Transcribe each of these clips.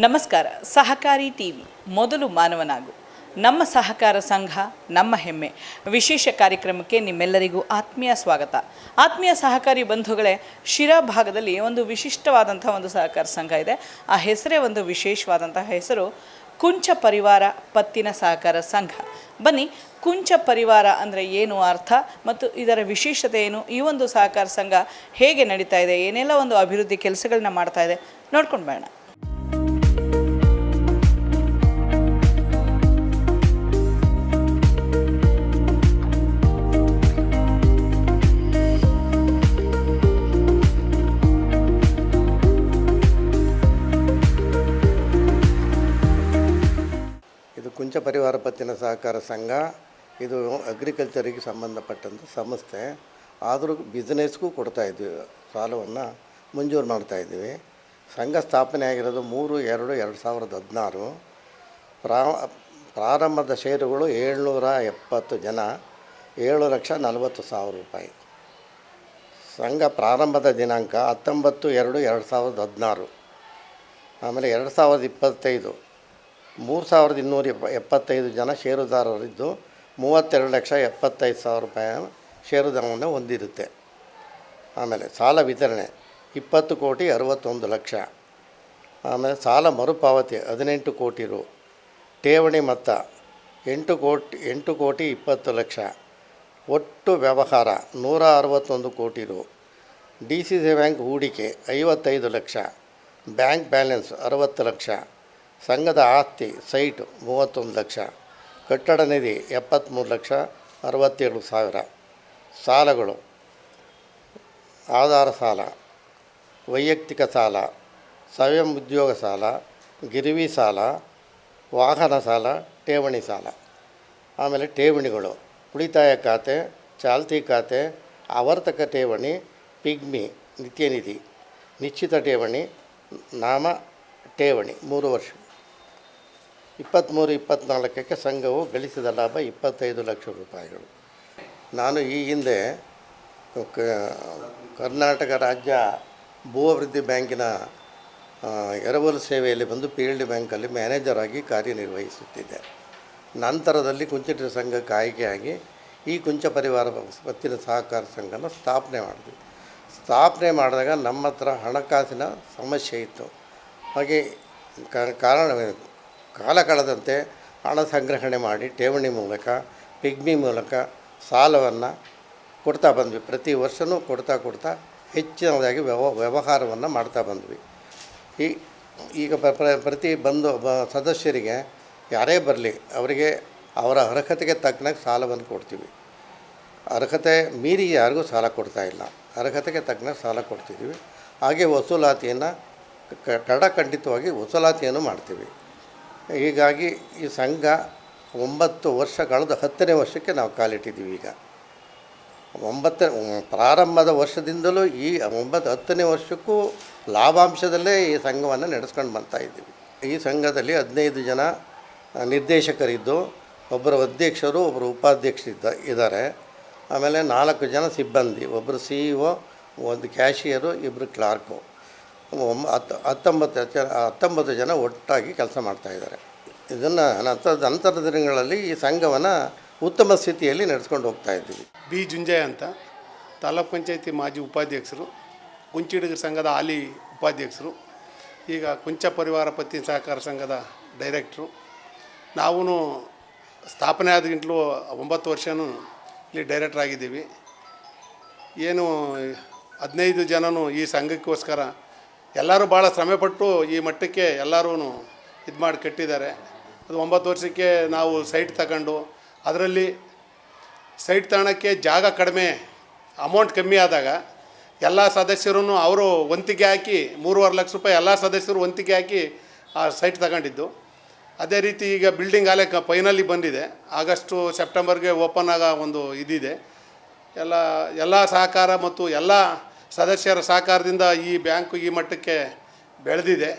ನಮಸ್ಕಾರ, ಸಹಕಾರಿ ಟಿವಿ, ಮೊದಲು ಮಾನವನಾಗು. ನಮ್ಮ ಸಹಕಾರ ಸಂಘ, ನಮ್ಮ ಹೆಮ್ಮೆ. ವಿಶೇಷ ಕಾರ್ಯಕ್ರಮಕ್ಕೆ ನಿಮ್ಮೆಲ್ಲರಿಗೂ ಆತ್ಮೀಯ ಸ್ವಾಗತ. ಆತ್ಮೀಯ ಸಹಕಾರಿ ಬಂಧುಗಳೇ, ಶಿರಾ ಭಾಗದಲ್ಲಿ ಒಂದು ವಿಶಿಷ್ಟವಾದಂಥ ಒಂದು ಸಹಕಾರ ಸಂಘ ಇದೆ. ಆ ಹೆಸರೇ ಒಂದು ವಿಶೇಷವಾದಂತಹ ಹೆಸರು ಕುಂಚ ಪರಿವಾರ ಪತ್ತಿನ ಸಹಕಾರ ಸಂಘ. ಬನ್ನಿ, ಕುಂಚ ಪರಿವಾರ ಅಂದರೆ ಏನು ಅರ್ಥ ಮತ್ತು ಇದರ ವಿಶೇಷತೆ ಏನು? ಈ ಒಂದು ಸಹಕಾರ ಸಂಘ ಹೇಗೆ ನಡೀತಾ ಇದೆ? ಏನೆಲ್ಲ ಒಂದು ಅಭಿವೃದ್ಧಿ ಕೆಲಸಗಳನ್ನ ಮಾಡ್ತಾ ಇದೆ? ನೋಡ್ಕೊಂಡು ಬೇಡ ಪರಿವಾರ ಪತ್ತಿನ ಸಹಕಾರ ಸಂಘ, ಇದು ಅಗ್ರಿಕಲ್ಚರಿಗೆ ಸಂಬಂಧಪಟ್ಟಂಥ ಸಂಸ್ಥೆ. ಆದರೂ ಬಿಸ್ನೆಸ್ಗೂ ಕೊಡ್ತಾ ಇದ್ದೀವಿ ಸಾಲವನ್ನು ಮಂಜೂರು ಮಾಡ್ತಾ ಇದ್ದೀವಿ ಸಂಘ ಸ್ಥಾಪನೆ ಆಗಿರೋದು ಮೂರು, ಎರಡು ಎರಡು ಸಾವಿರದ ಹದಿನಾರು. ಪ್ರಾ, ಪ್ರಾರಂಭದ ಷೇರುಗಳು ಏಳ್ನೂರ ಎಪ್ಪತ್ತು ಜನ, ಏಳು ಲಕ್ಷ ನಲವತ್ತು ಸಾವಿರ ರೂಪಾಯಿ. ಸಂಘ ಪ್ರಾರಂಭದ ದಿನಾಂಕ ಹತ್ತೊಂಬತ್ತು, ಎರಡು ಎರಡು ಸಾವಿರದ ಹದಿನಾರು. ಆಮೇಲೆ ಎರಡು ಸಾವಿರದ ಇಪ್ಪತ್ತೈದು. ಮೂರು ಸಾವಿರದ ಇನ್ನೂರ ಎಪ್ಪ, ಎಪ್ಪತ್ತೈದು ಜನ ಷೇರುದಾರರಿದ್ದು ಮೂವತ್ತೆರಡು ಲಕ್ಷ ಎಪ್ಪತ್ತೈದು ಸಾವಿರ ರೂಪಾಯಿ ಷೇರುದಾರವನ್ನು ಹೊಂದಿರುತ್ತೆ. ಆಮೇಲೆ ಸಾಲ ವಿತರಣೆ ಇಪ್ಪತ್ತು ಕೋಟಿ ಅರವತ್ತೊಂದು ಲಕ್ಷ. ಆಮೇಲೆ ಸಾಲ ಮರುಪಾವತಿ ಹದಿನೆಂಟು ಕೋಟಿ ರು. ಠೇವಣಿ ಮೊತ್ತ ಎಂಟು ಕೋಟಿ ಎಂಟು ಕೋಟಿ ಇಪ್ಪತ್ತು ಲಕ್ಷ. ಒಟ್ಟು ವ್ಯವಹಾರ ನೂರ ಅರವತ್ತೊಂದು ಕೋಟಿ ರು. ಡಿ ಸಿ ಸಿ ಬ್ಯಾಂಕ್ ಹೂಡಿಕೆ ಐವತ್ತೈದು ಲಕ್ಷ. ಬ್ಯಾಂಕ್ ಬ್ಯಾಲೆನ್ಸ್ ಅರವತ್ತು ಲಕ್ಷ. ಸಂಘದ ಆಸ್ತಿ, ಸೈಟ್ ಮೂವತ್ತೊಂದು ಲಕ್ಷ, ಕಟ್ಟಡ ನಿಧಿ ಎಪ್ಪತ್ತ್ಮೂರು ಲಕ್ಷ, ಅರವತ್ತೇಳು ಸಾವಿರ. ಸಾಲಗಳು. ಆಧಾರ ಸಾಲ, ವೈಯಕ್ತಿಕ ಸಾಲ, ಸ್ವಯಂ ಉದ್ಯೋಗ ಸಾಲ, ಗಿರಿವಿ ಸಾಲ, ವಾಹನ ಸಾಲ, ಠೇವಣಿ ಸಾಲ. ಆಮೇಲೆ ಠೇವಣಿಗಳು, ಉಳಿತಾಯ ಖಾತೆ, ಚಾಲ್ತಿ ಖಾತೆ, ಆವರ್ತಕ ಠೇವಣಿ, ಪಿಗ್ಮಿ ನಿತ್ಯ ನಿಧಿ ನಿಶ್ಚಿತ ಠೇವಣಿ, ನಾಮ ಠೇವಣಿ, ಮೂರು ವರ್ಷ. ಇಪ್ಪತ್ತ್ಮೂರು, ಇಪ್ಪತ್ತ್ನಾಲ್ಕಕ್ಕೆ ಸಂಘವು ಗಳಿಸಿದ ಲಾಭ ಇಪ್ಪತ್ತೈದು ಲಕ್ಷ ರೂಪಾಯಿಗಳು. ನಾನು ಈ ಹಿಂದೆ ಕರ್ನಾಟಕ ರಾಜ್ಯ ಭೂ ಅಭಿವೃದ್ಧಿ ಬ್ಯಾಂಕಿನ ಎರವಲು ಸೇವೆಯಲ್ಲಿ ಬಂದು ಪಿ ಎಲ್ ಡಿ ಬ್ಯಾಂಕಲ್ಲಿ ಮ್ಯಾನೇಜರ್ ಆಗಿ ಕಾರ್ಯನಿರ್ವಹಿಸುತ್ತಿದ್ದೆ. ನಂತರದಲ್ಲಿ ಕುಂಚಿಟ್ಟ ಸಂಘಕ್ಕೆ ಆಯ್ಕೆಯಾಗಿ ಈ ಕುಂಚ ಪರಿವಾರ ಪತ್ತಿನ ಸಹಕಾರ ಸಂಘನ ಸ್ಥಾಪನೆ ಮಾಡಿದ್ವಿ. ಸ್ಥಾಪನೆ ಮಾಡಿದಾಗ ನಮ್ಮ ಹತ್ರ ಹಣಕಾಸಿನ ಸಮಸ್ಯೆ ಇತ್ತು. ಹಾಗೆ ಕಾರಣವೇನು? ಕಾರಣ ಕಾಲ ಕಳೆದಂತೆ ಹಣ ಸಂಗ್ರಹಣೆ ಮಾಡಿ ಠೇವಣಿ ಮೂಲಕ, ಪಿಗ್ಮಿ ಮೂಲಕ ಸಾಲವನ್ನು ಕೊಡ್ತಾ ಬಂದ್ವಿ. ಪ್ರತಿ ವರ್ಷವೂ ಕೊಡ್ತಾ ಕೊಡ್ತಾ ಹೆಚ್ಚಿನದಾಗಿ ವ್ಯವ, ವ್ಯವಹಾರವನ್ನು ಮಾಡ್ತಾ ಬಂದ್ವಿ. ಈ, ಈಗ ಪ್ರ- ಪ್ರ- ಪ್ರತಿ ಬಂದು, ಬ, ಸದಸ್ಯರಿಗೆ ಯಾರೇ ಬರಲಿ ಅವರಿಗೆ ಅವರ ಅರ್ಹತೆಗೆ ತಕ್ಕನಾಗಿ ಸಾಲವನ್ನು ಕೊಡ್ತೀವಿ. ಅರ್ಹತೆ ಮೀರಿ ಯಾರಿಗೂ ಸಾಲ ಕೊಡ್ತಾ ಇಲ್ಲ. ಅರ್ಹತೆಗೆ ತಕ್ಕನಾಗಿ ಸಾಲ ಕೊಡ್ತಿದ್ದೀವಿ ಹಾಗೆ ವಸೂಲಾತಿಯನ್ನು ಕಡಖಂಡಿತವಾಗಿ ವಸೂಲಾತಿಯನ್ನು ಮಾಡ್ತೀವಿ. ಹೀಗಾಗಿ ಈ ಸಂಘ ಒಂಬತ್ತು ವರ್ಷ ಕಳೆದು ಹತ್ತನೇ ವರ್ಷಕ್ಕೆ ನಾವು ಕಾಲಿಟ್ಟಿದ್ದೀವಿ ಈಗ. ಒಂಬತ್ತನೇ ಪ್ರಾರಂಭದ ವರ್ಷದಿಂದಲೂ ಈ ಒಂಬತ್ತು, ಹತ್ತನೇ ವರ್ಷಕ್ಕೂ ಲಾಭಾಂಶದಲ್ಲೇ ಈ ಸಂಘವನ್ನು ನಡೆಸ್ಕೊಂಡು ಬರ್ತಾ ಇದ್ದೀವಿ. ಈ ಸಂಘದಲ್ಲಿ ಹದಿನೈದು ಜನ ನಿರ್ದೇಶಕರಿದ್ದು, ಒಬ್ಬರು ಅಧ್ಯಕ್ಷರು, ಒಬ್ಬರು ಉಪಾಧ್ಯಕ್ಷರಿದ್ದ ಇದ್ದಾರೆ. ಆಮೇಲೆ ನಾಲ್ಕು ಜನ ಸಿಬ್ಬಂದಿ ಒಬ್ಬರು ಸಿ ಇ ಒಂದು ಕ್ಯಾಶಿಯರು ಇಬ್ಬರು ಕ್ಲಾರ್ಕು. ಹತ್ತು ಹತ್ತೊಂಬತ್ತು ಜನ ಹತ್ತೊಂಬತ್ತು ಜನ ಒಟ್ಟಾಗಿ ಕೆಲಸ ಮಾಡ್ತಾಯಿದ್ದಾರೆ ಇದನ್ನು ನಂತರದ ನಂತರದ ದಿನಗಳಲ್ಲಿ ಈ ಸಂಘವನ್ನು ಉತ್ತಮ ಸ್ಥಿತಿಯಲ್ಲಿ ನಡೆಸ್ಕೊಂಡು ಹೋಗ್ತಾ ಇದ್ದೀವಿ. ಬಿ. ಜುಂಜಯ್ ಅಂತ, ತಾಲೂಕ್ ಪಂಚಾಯತಿ ಮಾಜಿ ಉಪಾಧ್ಯಕ್ಷರು, ಕುಂಚಿಡಿಗರ ಸಂಘದ ಹಾಲಿ ಉಪಾಧ್ಯಕ್ಷರು, ಈಗ ಕುಂಚ ಪರಿವಾರ ಪತ್ತಿ ಸಹಕಾರ ಸಂಘದ ಡೈರೆಕ್ಟ್ರು. ನಾವು ಸ್ಥಾಪನೆ ಆದಗಿಂತಲೂ ಒಂಬತ್ತು ವರ್ಷನೂ ಇಲ್ಲಿ ಡೈರೆಕ್ಟ್ರ್ ಆಗಿದ್ದೀವಿ. ಏನು ಹದಿನೈದು ಜನನು ಈ ಸಂಘಕ್ಕೋಸ್ಕರ ಎಲ್ಲರೂ ಭಾಳ ಶ್ರಮೆಪಟ್ಟು ಈ ಮಟ್ಟಕ್ಕೆ ಎಲ್ಲರೂ ಇದು ಮಾಡಿ ಕಟ್ಟಿದ್ದಾರೆ. ಅದು ಒಂಬತ್ತು ವರ್ಷಕ್ಕೆ ನಾವು ಸೈಟ್ ತಗೊಂಡು, ಅದರಲ್ಲಿ ಸೈಟ್ ತಗೊಳಕ್ಕೆ ಜಾಗ ಕಡಿಮೆ ಅಮೌಂಟ್ ಕಮ್ಮಿ ಆದಾಗ ಎಲ್ಲ ಸದಸ್ಯರೂ ಅವರು ವಂತಿಗೆ ಹಾಕಿ ಮೂರುವರೆ ಲಕ್ಷ ರೂಪಾಯಿ ಎಲ್ಲ ಸದಸ್ಯರು ವಂತಿಗೆ ಹಾಕಿ ಆ ಸೈಟ್ ತಗೊಂಡಿದ್ದು. ಅದೇ ರೀತಿ ಈಗ ಬಿಲ್ಡಿಂಗ್ ಆಲೆ ಕ ಫೈನಲಿ ಬಂದಿದೆ. ಆಗಸ್ಟು ಸೆಪ್ಟೆಂಬರ್ಗೆ ಓಪನ್ ಆಗ ಒಂದು ಇದಿದೆ. ಎಲ್ಲ ಎಲ್ಲ ಸಹಕಾರ ಮತ್ತು ಎಲ್ಲ ಸದಸ್ಯರ ಸಹಕಾರದಿಂದ ಈ ಬ್ಯಾಂಕು ಈ ಮಟ್ಟಕ್ಕೆ ಬೆಳೆದಿದೆ.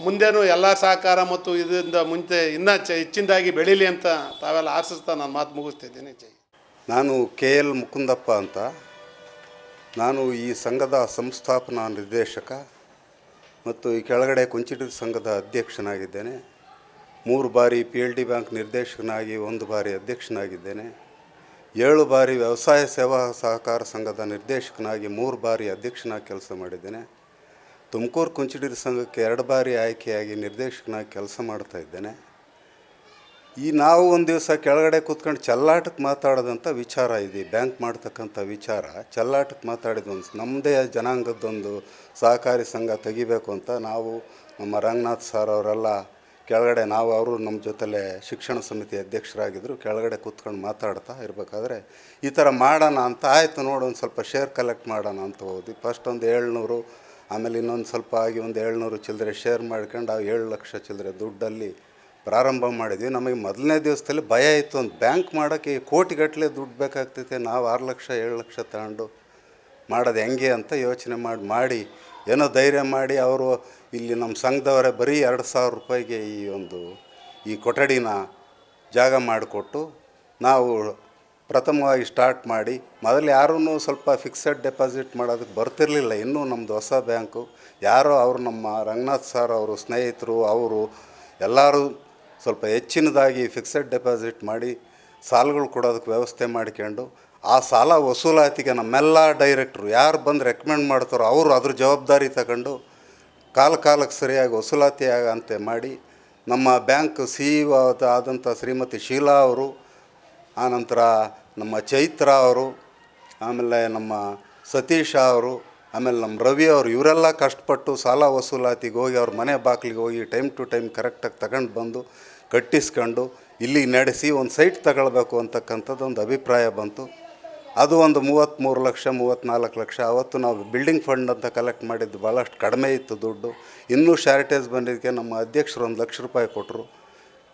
ಮುಂದೇನು ಎಲ್ಲ ಸಹಕಾರ ಮತ್ತು ಇದರಿಂದ ಮುಂಚೆ ಇನ್ನೂ ಚ ಹೆಚ್ಚಿನದಾಗಿ ಬೆಳೀಲಿ ಅಂತ ತಾವೆಲ್ಲ ಆಶಿಸ್ತಾ ನಾನು ಮಾತು ಮುಗಿಸ್ತಿದ್ದೀನಿ ಜೈ ನಾನು ಕೆ ಎಲ್ ಮುಕುಂದಪ್ಪ ಅಂತ. ನಾನು ಈ ಸಂಘದ ಸಂಸ್ಥಾಪನಾ ನಿರ್ದೇಶಕ ಮತ್ತು ಈ ಕೆಳಗಡೆ ಕುಂಚಿಟಿ ಸಂಘದ ಅಧ್ಯಕ್ಷನಾಗಿದ್ದೇನೆ. ಮೂರು ಬಾರಿ ಪಿ ಎಲ್ ಡಿ ಬ್ಯಾಂಕ್ ನಿರ್ದೇಶಕನಾಗಿ, ಒಂದು ಬಾರಿ ಅಧ್ಯಕ್ಷನಾಗಿದ್ದೇನೆ. ಏಳು ಬಾರಿ ವ್ಯವಸಾಯ ಸೇವಾ ಸಹಕಾರ ಸಂಘದ ನಿರ್ದೇಶಕನಾಗಿ ಮೂರು ಬಾರಿ ಅಧ್ಯಕ್ಷನಾಗಿ ಕೆಲಸ ಮಾಡಿದ್ದೇನೆ. ತುಮಕೂರು ಕುಂಚಿಡಿರಿ ಸಂಘಕ್ಕೆ ಎರಡು ಬಾರಿ ಆಯ್ಕೆಯಾಗಿ ನಿರ್ದೇಶಕನಾಗಿ ಕೆಲಸ ಮಾಡ್ತಾ ಇದ್ದೇನೆ. ಈ ನಾವು ಒಂದು ದಿವಸ ಕೆಳಗಡೆ ಕೂತ್ಕೊಂಡು ಚಲ್ಲಾಟಕ್ಕೆ ಮಾತಾಡೋದಂಥ ವಿಚಾರ ಇದೆ. ಬ್ಯಾಂಕ್ ಮಾಡ್ತಕ್ಕಂಥ ವಿಚಾರ, ಚಲ್ಲಾಟಕ್ಕೆ ಮಾತಾಡಿದ್ದು ನಮ್ಮದೇ ಜನಾಂಗದ್ದೊಂದು ಸಹಕಾರಿ ಸಂಘ ತೆಗಿಬೇಕು ಅಂತ ನಾವು ನಮ್ಮ ರಂಗನಾಥ್ ಸರ್ ಅವರೆಲ್ಲ ಕೆಳಗಡೆ ನಾವು ಅವರು ನಮ್ಮ ಜೊತೆಲೇ ಶಿಕ್ಷಣ ಸಮಿತಿ ಅಧ್ಯಕ್ಷರಾಗಿದ್ದರು ಕೆಳಗಡೆ ಕೂತ್ಕೊಂಡು ಮಾತಾಡ್ತಾ ಇರಬೇಕಾದ್ರೆ ಈ ಥರ ಮಾಡೋಣ ಅಂತ ಆಯಿತು ನೋಡು, ಒಂದು ಸ್ವಲ್ಪ ಶೇರ್ ಕಲೆಕ್ಟ್ ಮಾಡೋಣ ಅಂತ ಹೋದ್ವಿ. ಫಸ್ಟ್ ಒಂದು ಏಳ್ನೂರು, ಆಮೇಲೆ ಇನ್ನೊಂದು ಸ್ವಲ್ಪ ಆಗಿ ಒಂದು ಏಳ್ನೂರು ಚಿಲ್ಲರೆ ಶೇರ್ ಮಾಡ್ಕೊಂಡು, ಆ ಏಳು ಲಕ್ಷ ಚಿಲ್ಲರೆ ದುಡ್ಡಲ್ಲಿ ಪ್ರಾರಂಭ ಮಾಡಿದ್ವಿ. ನಮಗೆ ಮೊದಲನೇ ದಿವಸದಲ್ಲಿ ಭಯ ಇತ್ತು, ಒಂದು ಬ್ಯಾಂಕ್ ಮಾಡೋಕ್ಕೆ ಕೋಟಿಗಟ್ಟಲೆ ದುಡ್ಡು ಬೇಕಾಗ್ತೈತೆ ನಾವು ಆರು ಲಕ್ಷ, ಏಳು ಲಕ್ಷ ತಗೊಂಡು ಮಾಡೋದು ಹೆಂಗೆ ಅಂತ ಯೋಚನೆ ಮಾಡಿ ಮಾಡಿ ಏನೋ ಧೈರ್ಯ ಮಾಡಿ ಅವರು ಇಲ್ಲಿ ನಮ್ಮ ಸಂಘದವರೇ ಬರೀ ಎರಡು ಸಾವಿರ ರೂಪಾಯಿಗೆ ಈ ಒಂದು ಈ ಕೊಠಡಿನ ಜಾಗ ಮಾಡಿಕೊಟ್ಟು ನಾವು ಪ್ರಥಮವಾಗಿ ಸ್ಟಾರ್ಟ್ ಮಾಡಿ, ಮೊದಲು ಯಾರೂ ಸ್ವಲ್ಪ ಫಿಕ್ಸೆಡ್ ಡೆಪಾಸಿಟ್ ಮಾಡೋದಕ್ಕೆ ಬರ್ತಿರಲಿಲ್ಲ. ಇನ್ನೂ ನಮ್ಮದು ಹೊಸ ಬ್ಯಾಂಕು ಯಾರೋ ಅವರು ನಮ್ಮ ರಂಗನಾಥ್ ಸರ್ ಅವರು, ಸ್ನೇಹಿತರು, ಅವರು ಎಲ್ಲರೂ ಸ್ವಲ್ಪ ಹೆಚ್ಚಿನದಾಗಿ ಫಿಕ್ಸೆಡ್ ಡೆಪಾಸಿಟ್ ಮಾಡಿ ಸಾಲಗಳು ಕೊಡೋದಕ್ಕೆ ವ್ಯವಸ್ಥೆ ಮಾಡ್ಕೊಂಡು ಆ ಸಾಲ ವಸೂಲಾತಿಗೆ ನಮ್ಮೆಲ್ಲ ಡೈರೆಕ್ಟ್ರು ಯಾರು ಬಂದು ರೆಕಮೆಂಡ್ ಮಾಡ್ತಾರೋ ಅವರು ಅದ್ರ ಜವಾಬ್ದಾರಿ ತಗೊಂಡು ಕಾಲ ಕಾಲಕ್ಕೆ ಸರಿಯಾಗಿ ವಸೂಲಾತಿ ಆಗಂತೆ ಮಾಡಿ ನಮ್ಮ ಬ್ಯಾಂಕ್ ಸಿ ಆದಂಥ ಶ್ರೀಮತಿ ಶೀಲಾ ಅವರು ಆನಂತರ ನಮ್ಮ ಚೈತ್ರ ಅವರು, ಆಮೇಲೆ ನಮ್ಮ ಸತೀಶ ಅವರು, ಆಮೇಲೆ ನಮ್ಮ ರವಿ ಅವರು, ಇವರೆಲ್ಲ ಕಷ್ಟಪಟ್ಟು ಸಾಲ ವಸೂಲಾತಿಗೆ ಹೋಗಿ ಅವ್ರ ಮನೆ ಬಾಗಿಲಿಗೆ ಹೋಗಿ ಟೈಮ್ ಟು ಟೈಮ್ ಕರೆಕ್ಟಾಗಿ ತಗೊಂಡು ಬಂದು ಕಟ್ಟಿಸ್ಕೊಂಡು ಇಲ್ಲಿ ನಡೆಸಿ ಒಂದು ಸೈಟ್ ತಗೊಳ್ಬೇಕು ಅಂತಕ್ಕಂಥದ್ದು ಒಂದು ಅಭಿಪ್ರಾಯ ಬಂತು. ಅದು ಒಂದು ಮೂವತ್ತ್ಮೂರು ಲಕ್ಷ, ಮೂವತ್ತ್ನಾಲ್ಕು ಲಕ್ಷ. ಅವತ್ತು ನಾವು ಬಿಲ್ಡಿಂಗ್ ಫಂಡ್ ಅಂತ ಕಲೆಕ್ಟ್ ಮಾಡಿದ್ದು ಭಾಳಷ್ಟು ಕಡಿಮೆ ಇತ್ತು ದುಡ್ಡು. ಇನ್ನೂ ಶಾರ್ಟೇಜ್ ಬಂದಿದ್ದಕ್ಕೆ ನಮ್ಮ ಅಧ್ಯಕ್ಷರು ಒಂದು ಲಕ್ಷ ರೂಪಾಯಿ ಕೊಟ್ಟರು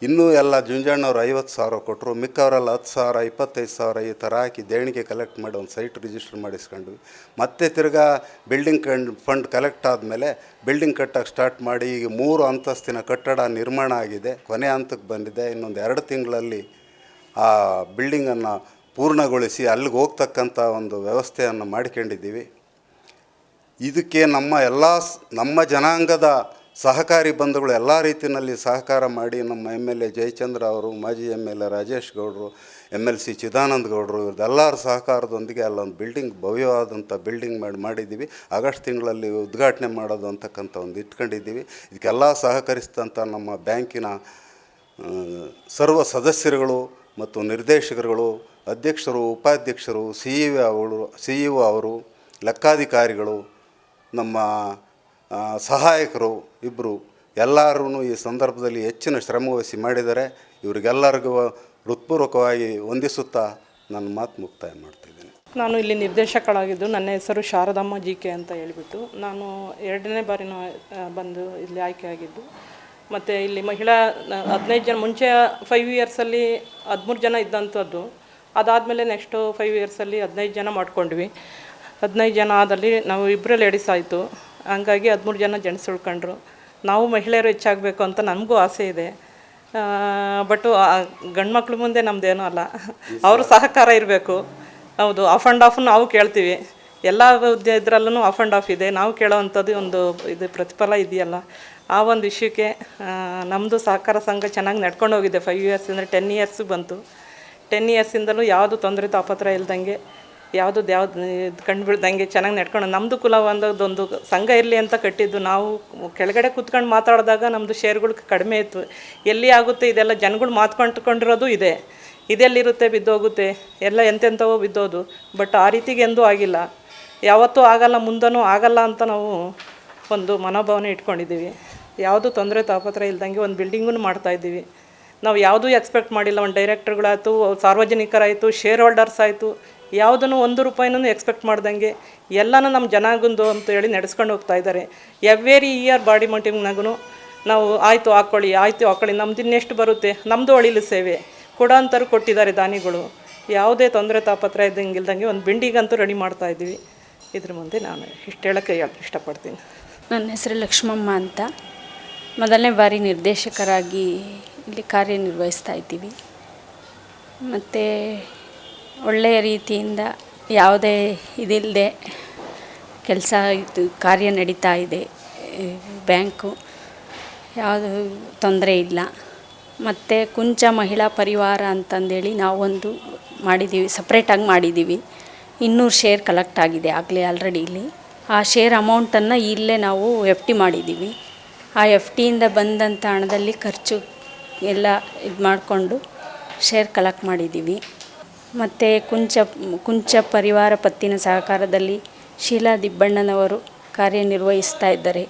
ಇನ್ನೂ ಎಲ್ಲ ಜುಂಜಣ್ಣವ್ರು ಐವತ್ತು ಸಾವಿರ ಕೊಟ್ಟರು ಮಿಕ್ಕವರೆಲ್ಲ ಹತ್ತು ಸಾವಿರ, ಇಪ್ಪತ್ತೈದು ಸಾವಿರ ಈ ಥರ ಹಾಕಿ ದೇಣಿಗೆ ಕಲೆಕ್ಟ್ ಮಾಡಿ ಒಂದು ಸೈಟ್ ರಿಜಿಸ್ಟರ್ ಮಾಡಿಸ್ಕೊಂಡ್ವಿ. ಮತ್ತೆ ತಿರ್ಗಾ ಬಿಲ್ಡಿಂಗ್ ಕಂಡ್ ಫಂಡ್ ಕಲೆಕ್ಟ್ ಆದಮೇಲೆ ಬಿಲ್ಡಿಂಗ್ ಕಟ್ಟಕ್ಕೆ ಸ್ಟಾರ್ಟ್ ಮಾಡಿ ಈಗ ಮೂರು ಅಂತಸ್ತಿನ ಕಟ್ಟಡ ನಿರ್ಮಾಣ ಆಗಿದೆ. ಕೊನೆ ಹಂತಕ್ಕೆ ಬಂದಿದೆ. ಇನ್ನೊಂದು ಎರಡು ತಿಂಗಳಲ್ಲಿ ಆ ಬಿಲ್ಡಿಂಗನ್ನು ಪೂರ್ಣಗೊಳಿಸಿ ಅಲ್ಲಿಗೆ ಹೋಗ್ತಕ್ಕಂಥ ಒಂದು ವ್ಯವಸ್ಥೆಯನ್ನು ಮಾಡ್ಕೊಂಡಿದ್ದೀವಿ. ಇದಕ್ಕೆ ನಮ್ಮ ಎಲ್ಲ ನಮ್ಮ ಜನಾಂಗದ ಸಹಕಾರಿ ಬಂಧುಗಳು ಎಲ್ಲ ರೀತಿಯಲ್ಲಿ ಸಹಕಾರ ಮಾಡಿ ನಮ್ಮ ಎಂ ಎಲ್ ಎ ಜಯಚಂದ್ರ ಅವರು, ಮಾಜಿ ಎಂ ಎಲ್ ಎ ರಾಜೇಶ್ ಗೌಡರು, ಎಂ ಎಲ್ ಸಿ ಚಿದಾನಂದ ಗೌಡರು, ಇವ್ರದ್ದೆಲ್ಲರ ಸಹಕಾರದೊಂದಿಗೆ ಅಲ್ಲೊಂದು ಬಿಲ್ಡಿಂಗ್, ಭವ್ಯವಾದಂಥ ಬಿಲ್ಡಿಂಗ್ ಮಾಡಿ, ಮಾಡಿದ್ದೀವಿ. ಆಗಸ್ಟ್ ತಿಂಗಳಲ್ಲಿ ಉದ್ಘಾಟನೆ ಮಾಡೋದು ಅಂತಕ್ಕಂಥ ಒಂದು ಇಟ್ಕೊಂಡಿದ್ದೀವಿ. ಇದಕ್ಕೆಲ್ಲ ಸಹಕರಿಸಿದಂಥ ನಮ್ಮ ಬ್ಯಾಂಕಿನ ಸರ್ವ ಸದಸ್ಯರುಗಳು ಮತ್ತು ನಿರ್ದೇಶಕರುಗಳು ಅಧ್ಯಕ್ಷರು, ಉಪಾಧ್ಯಕ್ಷರು, ಸಿ ಇ ಅವರು, ಸಿ ಇ ಒ ಅವರು, ಲೆಕ್ಕಾಧಿಕಾರಿಗಳು, ನಮ್ಮ ಸಹಾಯಕರು ಇಬ್ಬರು ಎಲ್ಲರೂ ಈ ಸಂದರ್ಭದಲ್ಲಿ ಹೆಚ್ಚಿನ ಶ್ರಮವಹಿಸಿ ಮಾಡಿದ್ದಾರೆ ಇವರಿಗೆಲ್ಲರಿಗೂ ಹೃತ್ಪೂರ್ವಕವಾಗಿ ವಂದಿಸುತ್ತಾ ನನ್ನ ಮಾತು ಮುಕ್ತಾಯ ಮಾಡ್ತಿದ್ದೇನೆ ನಾನು ಇಲ್ಲಿ ನಿರ್ದೇಶಕಳಾಗಿದ್ದು ನನ್ನ ಹೆಸರು ಶಾರದಮ್ಮ ಜಿ ಕೆ ಅಂತ ಹೇಳಿಬಿಟ್ಟು ನಾನು ಎರಡನೇ ಬಾರಿನ ಬಂದು ಇಲ್ಲಿ ಆಯ್ಕೆಯಾಗಿದ್ದು ಮತ್ತು ಇಲ್ಲಿ ಮಹಿಳಾ ಹದಿನೈದು ಜನ, ಮುಂಚೆ ಫೈವ್ ಇಯರ್ಸಲ್ಲಿ ಹದಿಮೂರು ಜನ ಇದ್ದಂಥದ್ದು ಅದಾದಮೇಲೆ ನೆಕ್ಸ್ಟು ಫೈವ್ ಇಯರ್ಸಲ್ಲಿ ಹದಿನೈದು ಜನ ಮಾಡ್ಕೊಂಡ್ವಿ. ಹದಿನೈದು ಜನ ಆದಲ್ಲಿ ನಾವು ಇಬ್ಬರು ಲೇಡೀಸ್ ಆಯಿತು. ಹಂಗಾಗಿ ಹದಿಮೂರು ಜನ ಜೆಂಟ್ಸ್ ಉಳ್ಕೊಂಡ್ರು. ನಾವು ಮಹಿಳೆಯರು ಹೆಚ್ಚಾಗಬೇಕು ಅಂತ ನಮಗೂ ಆಸೆ ಇದೆ. ಬಟ್ಟು ಗಂಡು ಮಕ್ಳ ಮುಂದೆ ನಮ್ಮದೇನೂ ಅಲ್ಲ. ಅವರು ಸಹಕಾರ ಇರಬೇಕು. ಹೌದು ಆಫ್ ಆ್ಯಂಡ್ ಆಫ್ ನಾವು ಕೇಳ್ತೀವಿ. ಎಲ್ಲ ಇದರಲ್ಲೂ ಆಫ್ ಆ್ಯಂಡ್ ಆಫ್ ಇದೆ. ನಾವು ಕೇಳೋವಂಥದ್ದು ಒಂದು ಇದು ಪ್ರತಿಫಲ ಇದೆಯಲ್ಲ. ಆ ಒಂದು ವಿಷಯಕ್ಕೆ ನಮ್ಮದು ಸಹಕಾರ ಸಂಘ ಚೆನ್ನಾಗಿ ನಡ್ಕೊಂಡು ಹೋಗಿದೆ ಫೈವ್ ಇಯರ್ಸ್ ಅಂದರೆ ಟೆನ್ ಇಯರ್ಸ್ ಬಂತು. ಟೆನ್ ಇಯರ್ಸಿಂದಲೂ ಯಾವುದು ತೊಂದರೆ ತಾಪತ್ರ ಇಲ್ದಂಗೆ ಯಾವುದು ಯಾವ್ದು ಕಂಡುಬಿಡ್ದಂಗೆ ಚೆನ್ನಾಗಿ ನಡ್ಕೊಂಡು ನಮ್ಮದು ಕುಲ ಒಂದೊಂದು ಸಂಘ ಇರಲಿ ಅಂತ ಕಟ್ಟಿದ್ದು. ನಾವು ಕೆಳಗಡೆ ಕೂತ್ಕೊಂಡು ಮಾತಾಡಿದಾಗ ನಮ್ಮದು ಶೇರ್ಗಳು ಕಡಿಮೆ ಇತ್ತು. ಎಲ್ಲಿ ಆಗುತ್ತೆ ಇದೆಲ್ಲ ಜನಗಳು ಮಾತ್ಕೊಂಡ್ಕೊಂಡಿರೋದು ಇದೆ. ಇದೆಲ್ಲಿರುತ್ತೆ ಬಿದ್ದೋಗುತ್ತೆ? ಎಲ್ಲ ಎಂತೆಂಥವೋ ಬಿದ್ದೋದು. ಬಟ್ ಆ ರೀತಿಗೆ ಎಂದೂ ಆಗಿಲ್ಲ. ಯಾವತ್ತೂ ಆಗಲ್ಲ, ಮುಂದನೂ ಆಗಲ್ಲ ಅಂತ ನಾವು ಒಂದು ಮನೋಭಾವನೆ ಇಟ್ಕೊಂಡಿದ್ದೀವಿ. ಯಾವುದು ತೊಂದರೆ ತಾಪತ್ರ ಇಲ್ದಂಗೆ ಒಂದು ಬಿಲ್ಡಿಂಗನ್ನು ಮಾಡ್ತಾಯಿದ್ದೀವಿ ನಾವು ಯಾವುದೂ ಎಕ್ಸ್ಪೆಕ್ಟ್ ಮಾಡಿಲ್ಲ. ಒಂದು ಡೈರೆಕ್ಟರ್ಗಳಾಯಿತು ಸಾರ್ವಜನಿಕರಾಯಿತು ಶೇರ್ ಹೋಲ್ಡರ್ಸ್ ಆಯಿತು. ಯಾವುದನ್ನು ಒಂದು ರೂಪಾಯಿನೂ ಎಕ್ಸ್ಪೆಕ್ಟ್ ಮಾಡ್ದಂಗೆ ಎಲ್ಲನೂ ನಮ್ಮ ಜನಾಗುಂದು ಅಂತ ಹೇಳಿ ನಡೆಸ್ಕೊಂಡು ಹೋಗ್ತಾ ಇದ್ದಾರೆ. ಎವ್ರಿ ಇಯರ್ ಬಾಡಿ ಮೌಂಟಿಂಗ್ನಾಗೂ ನಾವು ಆಯಿತು ಹಾಕ್ಕೊಳ್ಳಿ ಆಯಿತು ಹಾಕ್ಕೊಳ್ಳಿ ನಮ್ದು ಇನ್ನೆಷ್ಟು ಬರುತ್ತೆ? ನಮ್ಮದು ಅಳಿಲು ಸೇವೆ. ಕೊಡೋಂಥವ್ರು ಕೊಟ್ಟಿದ್ದಾರೆ ದಾನಿಗಳು. ಯಾವುದೇ ತೊಂದರೆ ತಾಪತ್ರ ಇದ್ದಂಗೆ ಇಲ್ದಂಗೆ ಒಂದು ಬಿಂಡಿಗಂತೂ ರೆಡಿ ಮಾಡ್ತಾ ಇದ್ದೀವಿ. ಇದ್ರ ಮುಂದೆ ನಾನು ಇಷ್ಟು ಹೇಳೋಕ್ಕೆ ಇಷ್ಟಪಡ್ತೀನಿ. ನನ್ನ ಹೆಸರು ಲಕ್ಷ್ಮಮ್ಮ ಅಂತ. ಮೊದಲನೇ ಬಾರಿ ನಿರ್ದೇಶಕರಾಗಿ ಇಲ್ಲಿ ಕಾರ್ಯನಿರ್ವಹಿಸ್ತಾ ಇದ್ದೀವಿ. ಮತ್ತು ಒಳ್ಳೆಯ ರೀತಿಯಿಂದ ಯಾವುದೇ ಇದಿಲ್ಲದೆ ಕೆಲಸ ಇದು ಕಾರ್ಯ ನಡೀತಾ ಇದೆ. ಬ್ಯಾಂಕು ಯಾವುದು ತೊಂದರೆ ಇಲ್ಲ. ಮತ್ತು ಕುಂಚ ಮಹಿಳಾ ಪರಿವಾರ ಅಂತಂದೇಳಿ ನಾವೊಂದು ಮಾಡಿದ್ದೀವಿ ಸಪ್ರೇಟಾಗಿ ಮಾಡಿದ್ದೀವಿ. ಇನ್ನೂರು ಶೇರ್ ಕಲೆಕ್ಟ್ ಆಗಿದೆ ಆಗಲೇ ಆಲ್ರೆಡಿ ಇಲ್ಲಿ. ಆ ಶೇರ್ ಅಮೌಂಟನ್ನು ಇಲ್ಲೇ ನಾವು ಎಫ್ ಟಿ ಮಾಡಿದ್ದೀವಿ. ಆ ಎಫ್ ಟಿಯಿಂದ ಬಂದಂಥ ಹಣದಲ್ಲಿ ಖರ್ಚು ಎಲ್ಲ ಇದು ಮಾಡಿಕೊಂಡು ಶೇರ್ ಕಲೆಕ್ಟ್ ಮಾಡಿದ್ದೀವಿ ಮತ್ತು ಕುಂಚ ಕುಂಚ ಪರಿವಾರ ಪತ್ತಿನ ಸಹಕಾರದಲ್ಲಿ ಶೀಲಾ ದಿಬ್ಬಣ್ಣನವರು ಕಾರ್ಯನಿರ್ವಹಿಸ್ತಾ ಇದ್ದಾರೆ.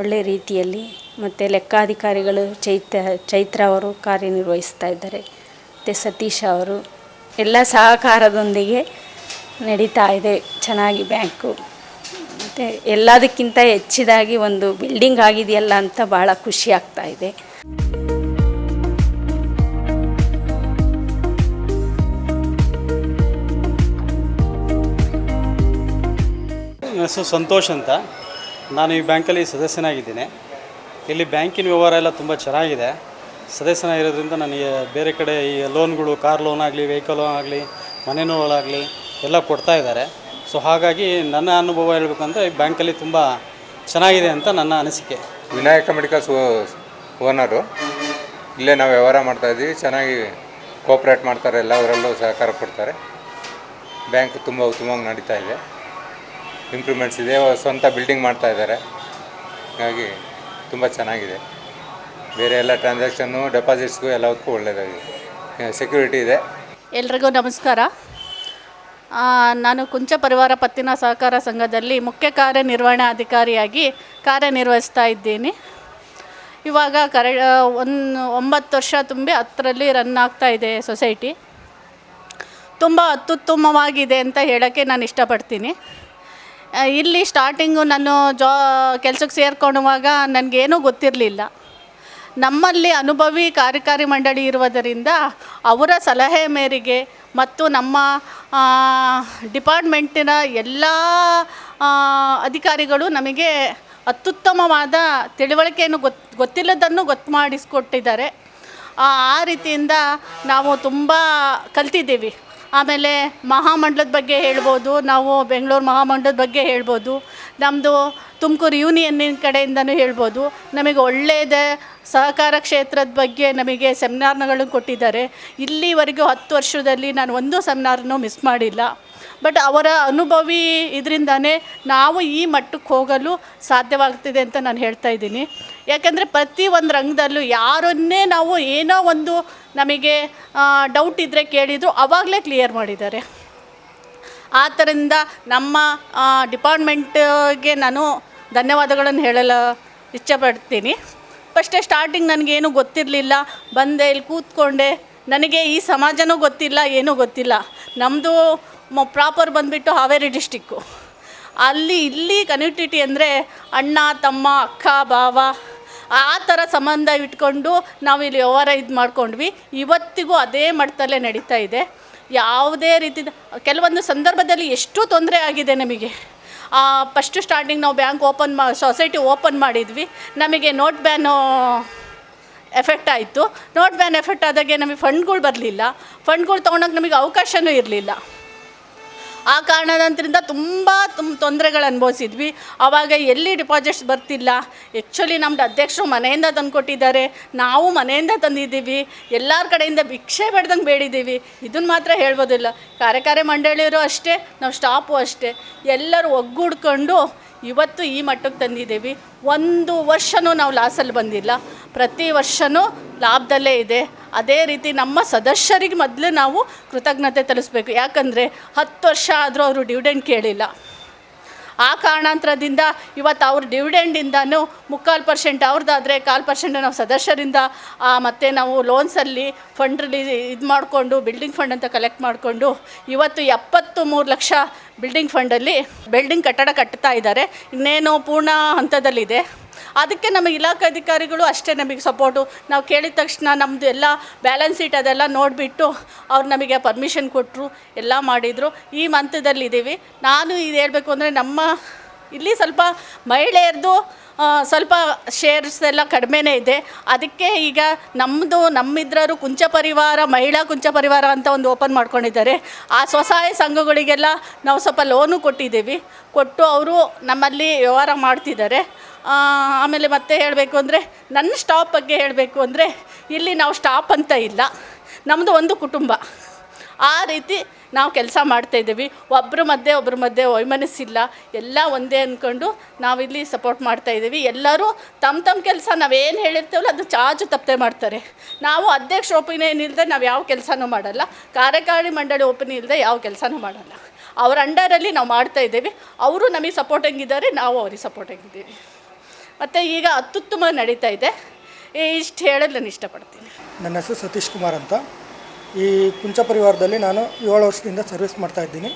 ಒಳ್ಳೆ ರೀತಿಯಲ್ಲಿ ಮತ್ತು ಲೆಕ್ಕಾಧಿಕಾರಿಗಳು ಚೈತ್ರ ಚೈತ್ರ ಅವರು ಕಾರ್ಯನಿರ್ವಹಿಸ್ತಾ ಇದ್ದಾರೆ. ಮತ್ತು ಸತೀಶ್ ಅವರು ಎಲ್ಲ ಸಹಕಾರದೊಂದಿಗೆ ನಡೀತಾ ಇದೆ ಚೆನ್ನಾಗಿ ಬ್ಯಾಂಕು. ಮತ್ತು ಎಲ್ಲದಕ್ಕಿಂತ ಹೆಚ್ಚಿದಾಗಿ ಒಂದು ಬಿಲ್ಡಿಂಗ್ ಆಗಿದೆಯಲ್ಲ ಅಂತ ಭಾಳ ಖುಷಿ ಆಗ್ತಾ ಇದೆ. ನನ್ನ ಸಂತೋಷ್ ಅಂತ. ನಾನು ಈ ಬ್ಯಾಂಕಲ್ಲಿ ಸದಸ್ಯನಾಗಿದ್ದೀನಿ. ಇಲ್ಲಿ ಬ್ಯಾಂಕಿನ ವ್ಯವಹಾರ ಎಲ್ಲ ತುಂಬ ಚೆನ್ನಾಗಿದೆ. ಸದಸ್ಯನಾಗಿರೋದ್ರಿಂದ ನನಗೆ ಬೇರೆ ಕಡೆ ಈ ಲೋನ್ಗಳು, ಕಾರ್ ಲೋನ್ ಆಗಲಿ, ವೆಹಿಕಲ್ ಲೋನ್ ಆಗಲಿ, ಮನೆ ಲೋನಾಗಲಿ ಎಲ್ಲ ಕೊಡ್ತಾ ಇದ್ದಾರೆ. ಸೊ ಹಾಗಾಗಿ ನನ್ನ ಅನುಭವ ಹೇಳ್ಬೇಕಂದ್ರೆ ಈ ಬ್ಯಾಂಕಲ್ಲಿ ತುಂಬ ಚೆನ್ನಾಗಿದೆ ಅಂತ ನನ್ನ ಅನಿಸಿಕೆ. Vinayaka medicals owner. ಇಲ್ಲೇ ನಾವು ವ್ಯವಹಾರ ಮಾಡ್ತಾಯಿದ್ದೀವಿ ಚೆನ್ನಾಗಿ ಕೋಪ್ರೇಟ್ ಮಾಡ್ತಾರೆ ಎಲ್ಲದರಲ್ಲೂ ಸಹಕಾರ ಕೊಡ್ತಾರೆ. ಬ್ಯಾಂಕ್ ತುಂಬ ಉತ್ತಮವಾಗಿ ನಡೀತಾ ಇದೆ. ಇಂಪ್ರೂವ್ಮೆಂಟ್ಸ್ ಇದೆ. ಸ್ವಂತ ಬಿಲ್ಡಿಂಗ್ ಮಾಡ್ತಾ ಇದ್ದಾರೆ. ಹಾಗಾಗಿ ತುಂಬ ಚೆನ್ನಾಗಿದೆ. ಬೇರೆ ಎಲ್ಲ ಟ್ರಾನ್ಸಾಕ್ಷನ್ನು ಡೆಪಾಸಿಟ್ಸ್ಗೂ ಎಲ್ಲದಕ್ಕೂ ಒಳ್ಳೆಯದಾಗಿದೆ ಸೆಕ್ಯೂರಿಟಿ ಇದೆ. ಎಲ್ರಿಗೂ ನಮಸ್ಕಾರ. ನಾನು ಕುಂಚ ಪರಿವಾರ ಪತ್ತಿನ ಸಹಕಾರ ಸಂಘದಲ್ಲಿ ಮುಖ್ಯ ಕಾರ್ಯನಿರ್ವಹಣಾಧಿಕಾರಿಯಾಗಿ ಕಾರ್ಯನಿರ್ವಹಿಸ್ತಾ ಇದ್ದೀನಿ. ಇವಾಗ ಕರೆ ಒಂದು ಒಂಬತ್ತು ವರ್ಷ ತುಂಬಿ ಹತ್ತರಲ್ಲಿ ರನ್ ಆಗ್ತಾ ಇದೆ ಸೊಸೈಟಿ ತುಂಬ ಅತ್ಯುತ್ತಮವಾಗಿದೆ ಅಂತ ಹೇಳೋಕ್ಕೆ ನಾನು ಇಷ್ಟಪಡ್ತೀನಿ. ಇಲ್ಲಿ ಸ್ಟಾರ್ಟಿಂಗು ನಾನು ಜಾ, ಕೆಲಸಕ್ಕೆ ಸೇರ್ಕೊಳ್ಳುವಾಗ ನನಗೇನೂ ಗೊತ್ತಿರಲಿಲ್ಲ. ನಮ್ಮಲ್ಲಿ ಅನುಭವಿ ಕಾರ್ಯಕಾರಿ ಮಂಡಳಿ ಇರುವುದರಿಂದ ಅವರ ಸಲಹೆ ಮೇರೆಗೆ ಮತ್ತು ನಮ್ಮ ಡಿಪಾರ್ಟ್ಮೆಂಟಿನ ಎಲ್ಲ ಅಧಿಕಾರಿಗಳು ನಮಗೆ ಅತ್ಯುತ್ತಮವಾದ ತಿಳುವಳಿಕೆಯನ್ನು ಗೊತ್ತು ಗೊತ್ತಿಲ್ಲದನ್ನು ಗೊತ್ತು ಮಾಡಿಸ್ಕೊಟ್ಟಿದ್ದಾರೆ. ಆ ರೀತಿಯಿಂದ ನಾವು ತುಂಬ ಕಲ್ತಿದ್ದೀವಿ. ಆಮೇಲೆ ಮಹಾಮಂಡಲದ ಬಗ್ಗೆ ಹೇಳ್ಬೋದು, ನಾವು ಬೆಂಗಳೂರು ಮಹಾಮಂಡಲದ ಬಗ್ಗೆ ಹೇಳ್ಬೋದು ನಮ್ಮದು ತುಮಕೂರು ಯೂನಿಯನ್ನಿನ ಕಡೆಯಿಂದನೂ ಹೇಳ್ಬೋದು. ನಮಗೆ ಒಳ್ಳೆಯದ ಸಹಕಾರ ಕ್ಷೇತ್ರದ ಬಗ್ಗೆ ನಮಗೆ ಸೆಮಿನಾರ್ಗಳನ್ನು ಕೊಟ್ಟಿದ್ದಾರೆ. ಇಲ್ಲಿವರೆಗೂ ಹತ್ತು ವರ್ಷದಲ್ಲಿ ನಾನು ಒಂದು ಸೆಮಿನಾರನ್ನು ಮಿಸ್ ಮಾಡಿಲ್ಲ. ಬಟ್ ಅವರ ಅನುಭವಿ ಇದರಿಂದನೇ ನಾವು ಈ ಮಟ್ಟಕ್ಕೆ ಹೋಗಲು ಸಾಧ್ಯವಾಗ್ತಿದೆ ಅಂತ ನಾನು ಹೇಳ್ತಾ ಇದ್ದೀನಿ. ಯಾಕೆಂದರೆ ಪ್ರತಿ ಒಂದು ರಂಗದಲ್ಲೂ ಯಾರನ್ನೇ ನಾವು ಏನೋ ಒಂದು ನಮಗೆ ಡೌಟ್ ಇದ್ದರೆ ಕೇಳಿದ್ರು ಆವಾಗಲೇ ಕ್ಲಿಯರ್ ಮಾಡಿದ್ದಾರೆ. ಆ ಥರದಿಂದ ನಮ್ಮ ಡಿಪಾರ್ಟ್ಮೆಂಟ್ಗೆ ನಾನು ಧನ್ಯವಾದಗಳನ್ನು ಹೇಳಲು ಇಚ್ಛಪಡ್ತೀನಿ ಫಸ್ಟೇ ಸ್ಟಾರ್ಟಿಂಗ್ ನನಗೇನು ಗೊತ್ತಿರಲಿಲ್ಲ. ಬಂದೆ, ಇಲ್ಲಿ ಕೂತ್ಕೊಂಡೆ. ನನಗೆ ಈ ಸಮಾಜನೂ ಗೊತ್ತಿಲ್ಲ, ಏನೂ ಗೊತ್ತಿಲ್ಲ. ನಮ್ಮದು ಪ್ರಾಪರ್ ಬಂದುಬಿಟ್ಟು ಹಾವೇರಿ ಡಿಸ್ಟಿಕ್ಕು ಅಲ್ಲಿ, ಇಲ್ಲಿ ಕನೆಕ್ಟಿವಿಟಿ ಅಂದರೆ ಅಣ್ಣ, ತಮ್ಮ, ಅಕ್ಕ, ಭಾವ ಆ ಥರ ಸಂಬಂಧ ಇಟ್ಕೊಂಡು ನಾವು ಇಲ್ಲಿ ವ್ಯವಹಾರ ಇದು ಮಾಡ್ಕೊಂಡ್ವಿ. ಇವತ್ತಿಗೂ ಅದೇ ಮಟ್ಟದಲ್ಲೇ ನಡೀತಾ ಇದೆ. ಯಾವುದೇ ರೀತಿದ, ಕೆಲವೊಂದು ಸಂದರ್ಭದಲ್ಲಿ ಎಷ್ಟು ತೊಂದರೆ ಆಗಿದೆ ನಮಗೆ. ಫಸ್ಟು ಸ್ಟಾರ್ಟಿಂಗ್ ನಾವು ಬ್ಯಾಂಕ್ ಓಪನ್ ಮಾ ಸೊಸೈಟಿ ಓಪನ್ ಮಾಡಿದ್ವಿ. ನಮಗೆ ನೋಟ್ ಬ್ಯಾನು ಎಫೆಕ್ಟ್ ಆಯಿತು. ನೋಟ್ ಬ್ಯಾನ್ ಎಫೆಕ್ಟ್ ಆದಾಗೆ ನಮಗೆ ಫಂಡ್ಗಳು ಬರಲಿಲ್ಲ. ಫಂಡ್ಗಳು ತೊಗೊಳಕ್ಕೆ ನಮಗೆ ಅವಕಾಶವೂ ಇರಲಿಲ್ಲ. ಆ ಕಾರಣದಂತರಿಂದ ತುಂಬ ತುಂಬ ತೊಂದರೆಗಳು ಅನುಭವಿಸಿದ್ವಿ. ಆವಾಗ ಎಲ್ಲಿ ಡಿಪಾಸಿಟ್ಸ್ ಬರ್ತಿಲ್ಲ. ಆ್ಯಕ್ಚುಲಿ ನಮ್ಮದು ಅಧ್ಯಕ್ಷರು ಮನೆಯಿಂದ ತಂದುಕೊಟ್ಟಿದ್ದಾರೆ. ನಾವು ಮನೆಯಿಂದ ತಂದಿದ್ದೀವಿ. ಎಲ್ಲರ ಕಡೆಯಿಂದ ಭಿಕ್ಷೆ ಬೇಡ್ದಂಗೆ ಬೇಡಿದ್ದೀವಿ. ಇದನ್ನು ಮಾತ್ರ ಹೇಳ್ಬೋದಿಲ್ಲ. ಕಾರ್ಯಕಾರಿ ಮಂಡಳಿಯರು ಅಷ್ಟೇ, ನಾವು ಸ್ಟಾಪು ಅಷ್ಟೇ. ಎಲ್ಲರೂ ಒಗ್ಗೂಡ್ಕೊಂಡು ಇವತ್ತು ಈ ಮಟ್ಟಕ್ಕೆ ತಂದಿದ್ದೀವಿ. ಒಂದು ವರ್ಷವೂ ನಾವು ಲಾಸಲ್ಲಿ ಬಂದಿಲ್ಲ. ಪ್ರತಿ ವರ್ಷವೂ ಲಾಭದಲ್ಲೇ ಇದೆ. ಅದೇ ರೀತಿ ನಮ್ಮ ಸದಸ್ಯರಿಗೆ ಮೊದಲು ನಾವು ಕೃತಜ್ಞತೆ ತಲಿಸ್ಬೇಕು. ಯಾಕಂದರೆ ಹತ್ತು ವರ್ಷ ಆದರೂ ಅವರು ಡಿವಿಡೆಂಡ್ ಕೇಳಿಲ್ಲ. ಆ ಕಾರಣಾಂತರದಿಂದ ಇವತ್ತು ಅವ್ರ ಡಿವಿಡೆಂಡಿಂದನೂ ಮುಕ್ಕಾಲು ಪರ್ಸೆಂಟ್ ಅವ್ರದ್ದಾದರೆ ಕಾಲು ಪರ್ಸೆಂಟ್ ನಾವು ಸದಸ್ಯರಿಂದ ಮತ್ತು ನಾವು ಲೋನ್ಸಲ್ಲಿ ಫಂಡ್ ರಿಲೀಸ್ ಇದು ಮಾಡಿಕೊಂಡು ಬಿಲ್ಡಿಂಗ್ ಫಂಡ್ ಅಂತ ಕಲೆಕ್ಟ್ ಮಾಡಿಕೊಂಡು ಇವತ್ತು ಎಪ್ಪತ್ತು ಮೂರು ಲಕ್ಷ ಬಿಲ್ಡಿಂಗ್ ಫಂಡಲ್ಲಿ ಬಿಲ್ಡಿಂಗ್ ಕಟ್ಟಡ ಕಟ್ತಾ ಇದ್ದಾರೆ. ಇನ್ನೇನು ಪೂರ್ಣ ಹಂತದಲ್ಲಿದೆ. ಅದಕ್ಕೆ ನಮ್ಮ ಇಲಾಖೆ ಅಧಿಕಾರಿಗಳು ಅಷ್ಟೇ ನಮಗೆ ಸಪೋರ್ಟು. ನಾವು ಕೇಳಿದ ತಕ್ಷಣ ನಮ್ಮದು ಎಲ್ಲ ಬ್ಯಾಲೆನ್ಸ್ ಶೀಟ್ ಅದೆಲ್ಲ ನೋಡಿಬಿಟ್ಟು ಅವ್ರು ನಮಗೆ ಪರ್ಮಿಷನ್ ಕೊಟ್ಟರು ಎಲ್ಲ ಮಾಡಿದರು. ಈ ಮಂತದಲ್ಲಿದ್ದೀವಿ ನಾನು ಇದು ಹೇಳಬೇಕು ಅಂದರೆ ನಮ್ಮ ಇಲ್ಲಿ ಸ್ವಲ್ಪ ಮಹಿಳೆಯರದು ಸ್ವಲ್ಪ ಶೇರ್ಸ್ ಎಲ್ಲ ಕಡಿಮೆನೇ ಇದೆ. ಅದಕ್ಕೆ ಈಗ ನಮ್ಮದು ನಮ್ಮಿದ್ರರು ಕುಂಚ ಪರಿವಾರ, ಮಹಿಳಾ ಕುಂಚ ಪರಿವಾರ ಅಂತ ಒಂದು ಓಪನ್ ಮಾಡ್ಕೊಂಡಿದ್ದಾರೆ. ಆ ಸ್ವಸಹಾಯ ಸಂಘಗಳಿಗೆಲ್ಲ ನಾವು ಸ್ವಲ್ಪ ಲೋನು ಕೊಟ್ಟಿದ್ದೀವಿ. ಕೊಟ್ಟು ಅವರು ನಮ್ಮಲ್ಲಿ ವ್ಯವಹಾರ ಮಾಡ್ತಿದ್ದಾರೆ. ಆಮೇಲೆ ಮತ್ತೆ ಹೇಳಬೇಕು ಅಂದರೆ ನನ್ನ ಸ್ಟಾಪ್ ಬಗ್ಗೆ ಹೇಳಬೇಕು ಅಂದರೆ ಇಲ್ಲಿ ನಾವು ಸ್ಟಾಪ್ ಅಂತ ಇಲ್ಲ. ನಮ್ಮದು ಒಂದು ಕುಟುಂಬ. ಆ ರೀತಿ ನಾವು ಕೆಲಸ ಮಾಡ್ತಾಯಿದ್ದೀವಿ ಒಬ್ಬರ ಮಧ್ಯೆ ಒಬ್ಬರ ಮಧ್ಯೆ ವೈಮನಸ್ಸಿಲ್ಲ. ಎಲ್ಲ ಒಂದೇ ಅಂದ್ಕೊಂಡು ನಾವಿಲ್ಲಿ ಸಪೋರ್ಟ್ ಮಾಡ್ತಾಯಿದ್ದೀವಿ ಎಲ್ಲರೂ ತಮ್ಮ ತಮ್ಮ ಕೆಲಸ ನಾವೇನು ಹೇಳಿರ್ತೇವಲ್ಲ ಅದು ಚಾಚು ತಪ್ಪದೆ ಮಾಡ್ತಾರೆ. ನಾವು ಅಧ್ಯಕ್ಷ ಒಪಿನಿಯನ್ ಇಲ್ಲದೆ ನಾವು ಯಾವ ಕೆಲಸನೂ ಮಾಡಲ್ಲ. ಕಾರ್ಯಕಾರಿ ಮಂಡಳಿ ಒಪಿನಿಯನ್ ಇಲ್ಲದೆ ಯಾವ ಕೆಲಸನೂ ಮಾಡಲ್ಲ. ಅವ್ರ ಅಂಡರಲ್ಲಿ ನಾವು ಮಾಡ್ತಾಯಿದ್ದೀವಿ ಅವರು ನಮಗೆ ಸಪೋರ್ಟ್ ಹೆಂಗಿದ್ದಾರೆ, ನಾವು ಅವ್ರಿಗೆ ಸಪೋರ್ಟ್ ಇದ್ದೀವಿ ಮತ್ತು ಈಗ ಅತ್ಯುತ್ತಮ ನಡೀತಾ ಇದೆ. ಇಷ್ಟು ಹೇಳಲು ನಾನು ಇಷ್ಟಪಡ್ತೀನಿ. ನನ್ನ ಹೆಸರು ಸತೀಶ್ ಕುಮಾರ್ ಅಂತ. ಈ ಕುಂಚ ಪರಿವಾರದಲ್ಲಿ ನಾನು ಏಳು ವರ್ಷದಿಂದ ಸರ್ವಿಸ್ ಮಾಡ್ತಾ ಇದ್ದೀನಿ.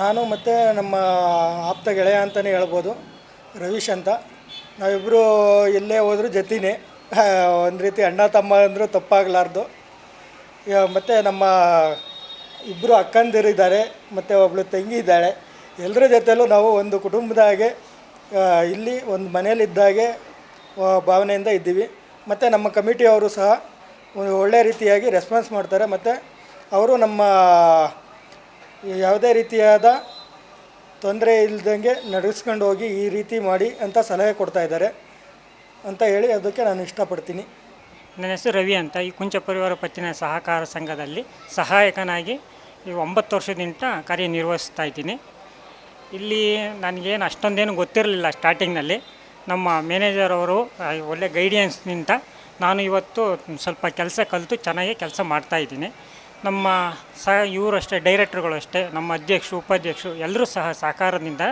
ನಾನು ಮತ್ತು ನಮ್ಮ ಆಪ್ತ ಗೆಳೆಯ ಅಂತಲೇ ಹೇಳ್ಬೋದು, ರವೀಶ್ ಅಂತ. ನಾವಿಬ್ಬರು ಎಲ್ಲೇ ಹೋದರೂ ಜೊತೆನೇ. ಒಂದು ರೀತಿ ಅಣ್ಣ ತಮ್ಮ ಅಂದರೂ ತಪ್ಪಾಗಲಾರ್ದು. ಮತ್ತು ನಮ್ಮ ಇಬ್ಬರು ಅಕ್ಕಂದಿರಿದ್ದಾರೆ, ಮತ್ತು ಒಬ್ಬಳು ತಂಗಿ ಇದ್ದಾಳೆ. ಎಲ್ಲರ ಜೊತೆಯಲ್ಲೂ ನಾವು ಒಂದು ಕುಟುಂಬದ ಹಾಗೆ ಇಲ್ಲಿ ಒಂದು ಮನೆಯಲ್ಲಿದ್ದಾಗೆ ಭಾವನೆಯಿಂದ ಇದ್ದೀವಿ. ಮತ್ತು ನಮ್ಮ ಕಮಿಟಿಯವರು ಸಹ ಒಳ್ಳೆಯ ರೀತಿಯಾಗಿ ರೆಸ್ಪಾನ್ಸ್ ಮಾಡ್ತಾರೆ. ಮತ್ತು ಅವರು ನಮ್ಮ ಯಾವುದೇ ರೀತಿಯಾದ ತೊಂದರೆ ಇಲ್ಲದಂಗೆ ನಡೆಸ್ಕೊಂಡು ಹೋಗಿ ಈ ರೀತಿ ಮಾಡಿ ಅಂತ ಸಲಹೆ ಕೊಡ್ತಾ ಇದ್ದಾರೆ ಅಂತ ಹೇಳಿ ಅದಕ್ಕೆ ನಾನು ಇಷ್ಟಪಡ್ತೀನಿ. ನನ್ನ ಹೆಸರು ರವಿ ಅಂತ. ಈ ಕುಂಚ ಪರಿವಾರ ಪತ್ತಿನ ಸಹಕಾರ ಸಂಘದಲ್ಲಿ ಸಹಾಯಕನಾಗಿ ಈ ಒಂಬತ್ತು ವರ್ಷದಿಂದ ಕಾರ್ಯನಿರ್ವಹಿಸ್ತಾ ಇದ್ದೀನಿ. ಇಲ್ಲಿ ನನಗೇನು ಅಷ್ಟೊಂದೇನು ಗೊತ್ತಿರಲಿಲ್ಲ ಸ್ಟಾರ್ಟಿಂಗ್ನಲ್ಲಿ ನಮ್ಮ ಮ್ಯಾನೇಜರ್ ಅವರು ಒಳ್ಳೆ ಗೈಡೆನ್ಸ್ನಿಂದ ನಾನು ಇವತ್ತು ಸ್ವಲ್ಪ ಕೆಲಸ ಕಲಿತು ಚೆನ್ನಾಗಿ ಕೆಲಸ ಮಾಡ್ತಾ ಇದ್ದೀನಿ. ನಮ್ಮ ಸಹ ಇವರು ಅಷ್ಟೇ ಡೈರೆಕ್ಟ್ರುಗಳು ಅಷ್ಟೇ ನಮ್ಮ ಅಧ್ಯಕ್ಷರು, ಉಪಾಧ್ಯಕ್ಷರು ಎಲ್ಲರೂ ಸಹ ಸಹಕಾರದಿಂದ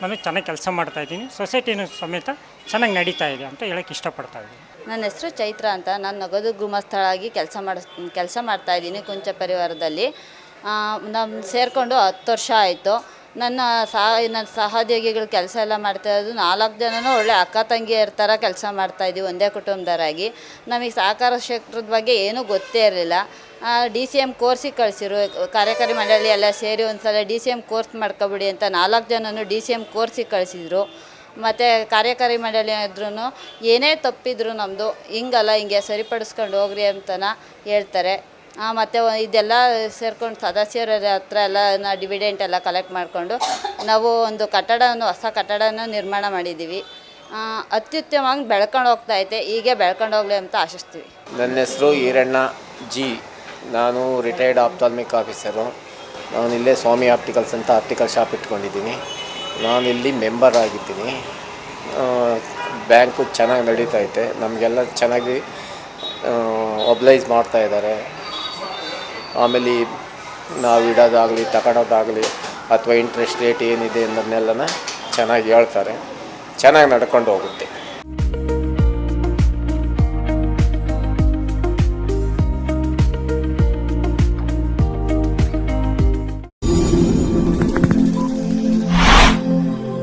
ನಾನು ಚೆನ್ನಾಗಿ ಕೆಲಸ ಮಾಡ್ತಾಯಿದ್ದೀನಿ ಸೊಸೈಟಿನೂ ಸಮೇತ ಚೆನ್ನಾಗಿ ನಡೀತಾ ಇದೆ ಅಂತ ಹೇಳೋಕ್ಕೆ ಇಷ್ಟಪಡ್ತಾ ಇದ್ದೀನಿ. ನನ್ನ ಹೆಸರು ಚೈತ್ರ ಅಂತ. ನಾನು ನಗದು ಗುಮಸ್ಥಳಾಗಿ ಕೆಲಸ ಮಾಡ, ಕೆಲಸ ಮಾಡ್ತಾಯಿದ್ದೀನಿ ಕುಂಚ ಪರಿವಾರದಲ್ಲಿ. ನಾನು ಸೇರಿಕೊಂಡು ಹತ್ತು ವರ್ಷ ಆಯಿತು. ನನ್ನ ಸಹ ನನ್ನ ಸಹೋದ್ಯೋಗಿಗಳು ಕೆಲಸ ಎಲ್ಲ ಮಾಡ್ತಾ ಇರೋದು. ನಾಲ್ಕು ಜನನೂ ಒಳ್ಳೆ ಅಕ್ಕ ತಂಗಿಯರ ಥರ ಕೆಲಸ ಮಾಡ್ತಾಯಿದ್ದೀವಿ ಒಂದೇ ಕುಟುಂಬದವರಾಗಿ. ನಮಗೆ ಸಹಕಾರ ಕ್ಷೇತ್ರದ ಬಗ್ಗೆ ಏನೂ ಗೊತ್ತೇ ಇರಲಿಲ್ಲ. ಡಿ ಸಿ ಎಂ ಕೋರ್ಸಿಗೆ ಕಳಿಸಿರು. ಕಾರ್ಯಕಾರಿ ಮಂಡಳಿ ಎಲ್ಲ ಸೇರಿ ಒಂದು ಸಲ ಡಿ ಸಿ ಎಂ ಕೋರ್ಸ್ ಮಾಡ್ಕೊಬಿಡಿ ಅಂತ ನಾಲ್ಕು ಜನನು ಡಿ ಸಿ ಎಂ ಕೋರ್ಸಿಗೆ ಕಳಿಸಿದ್ರು. ಮತ್ತು ಕಾರ್ಯಕಾರಿ ಮಂಡಳಿ ಆದ್ರೂ ಏನೇ ತಪ್ಪಿದ್ರು ನಮ್ಮದು ಹಿಂಗಲ್ಲ, ಹಿಂಗೆ ಸರಿಪಡಿಸ್ಕೊಂಡು ಹೋಗ್ರಿ ಅಂತನ ಹೇಳ್ತಾರೆ. ಮತ್ತು ಇದೆಲ್ಲ ಸೇರ್ಕೊಂಡು ಸದಸ್ಯರ ಹತ್ರ ಎಲ್ಲ ನಾ ಡಿವಿಡೆಂಟ್ ಎಲ್ಲ ಕಲೆಕ್ಟ್ ಮಾಡಿಕೊಂಡು ನಾವು ಒಂದು ಕಟ್ಟಡವನ್ನು ಹೊಸ ಕಟ್ಟಡನ ನಿರ್ಮಾಣ ಮಾಡಿದ್ದೀವಿ. ಅತ್ಯುತ್ತಮವಾಗಿ ಬೆಳ್ಕೊಂಡು ಹೋಗ್ತಾ ಐತೆ. ಹೀಗೆ ಬೆಳ್ಕೊಂಡು ಹೋಗ್ಲಿ ಅಂತ ಆಶಿಸ್ತೀವಿ. ನನ್ನ ಹೆಸರು ಈರಣ್ಣ ಜಿ. ನಾನು ರಿಟೈರ್ಡ್ ಆಪ್ತಾಲ್ಮಿಕ್ ಆಫೀಸರು ನಾನು ಇಲ್ಲೇ ಸ್ವಾಮಿ ಆಪ್ಟಿಕಲ್ಸ್ ಅಂತ ಆಪ್ಟಿಕಲ್ ಶಾಪ್ ಇಟ್ಕೊಂಡಿದ್ದೀನಿ. ನಾನು ಇಲ್ಲಿ ಮೆಂಬರ್ ಆಗಿದ್ದೀನಿ. ಬ್ಯಾಂಕು ಚೆನ್ನಾಗಿ ನಡೀತಾ ಐತೆ. ನಮಗೆಲ್ಲ ಚೆನ್ನಾಗಿ ಒಬ್ಲೈಸ್ ಮಾಡ್ತಾ ಇದ್ದಾರೆ. ಆಮೇಲೆ ನಾವು ಇಡೋದಾಗಲಿ ತಗೊಳೋದಾಗಲಿ ಅಥವಾ ಇಂಟ್ರೆಸ್ಟ್ ರೇಟ್ ಏನಿದೆ ಅನ್ನೋದನ್ನೆಲ್ಲನ ಚೆನ್ನಾಗಿ ಹೇಳ್ತಾರೆ. ಚೆನ್ನಾಗಿ ನಡ್ಕೊಂಡು ಹೋಗುತ್ತೆ.